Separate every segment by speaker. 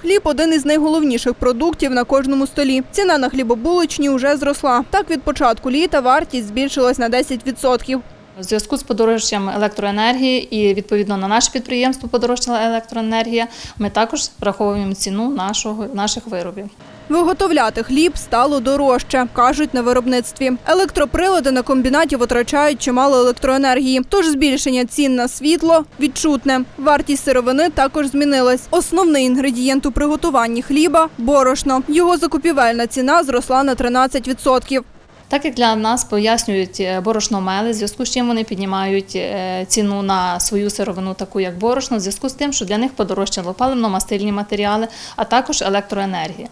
Speaker 1: Хліб один із найголовніших продуктів на кожному столі. Ціна на хлібобулочні вже зросла. Так від початку літа вартість збільшилась на 10%.
Speaker 2: У зв'язку з подорожчанням електроенергії і відповідно на наше підприємство подорожчала електроенергія. Ми також враховуємо ціну нашого наших виробів.
Speaker 1: Виготовляти хліб стало дорожче, кажуть на виробництві. Електроприлади на комбінаті витрачають чимало електроенергії, тож збільшення цін на світло відчутне. Вартість сировини також змінилась. Основний інгредієнт у приготуванні хліба борошно. Його закупівельна ціна зросла на 13%.
Speaker 2: Так як для нас пояснюють е, борошномели, в зв'язку з чим вони піднімають е, ціну на свою сировину, таку як борошно, в зв'язку з тим, що для них подорожчало паливно-мастильні матеріали, а також електроенергія.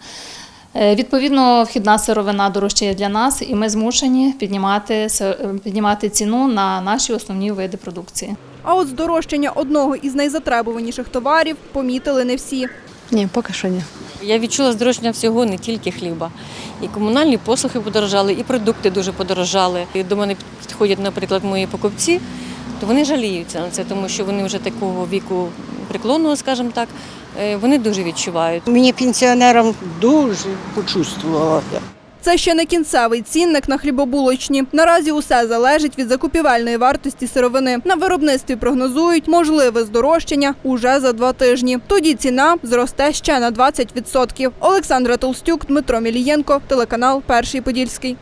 Speaker 2: Е, Відповідно, вхідна сировина дорожчає для нас, і ми змушені піднімати, е, піднімати ціну на наші основні види продукції.
Speaker 1: А от здорожчання одного із найзатребуваніших товарів помітили не всі.
Speaker 3: Ні, поки що ні.
Speaker 4: Я відчула здорожчання всього, не тільки хліба. І комунальні послуги подорожали, і продукти дуже подорожали. І до мене підходять, наприклад, мої покупці, то вони жаліються на це, тому що вони вже такого віку преклонного, скажімо так, е, вони дуже відчувають.
Speaker 5: Мені пенсіонерам дуже почувствувала.
Speaker 1: Це ще не кінцевий цінник на хлібобулочні. Наразі усе залежить від закупівельної вартості сировини. На виробництві прогнозують можливе здорожчання уже за два тижні. Тоді ціна зросте ще на 20%. Олександра Толстюк, Дмитро Мілієнко, телеканал Перший Подільський.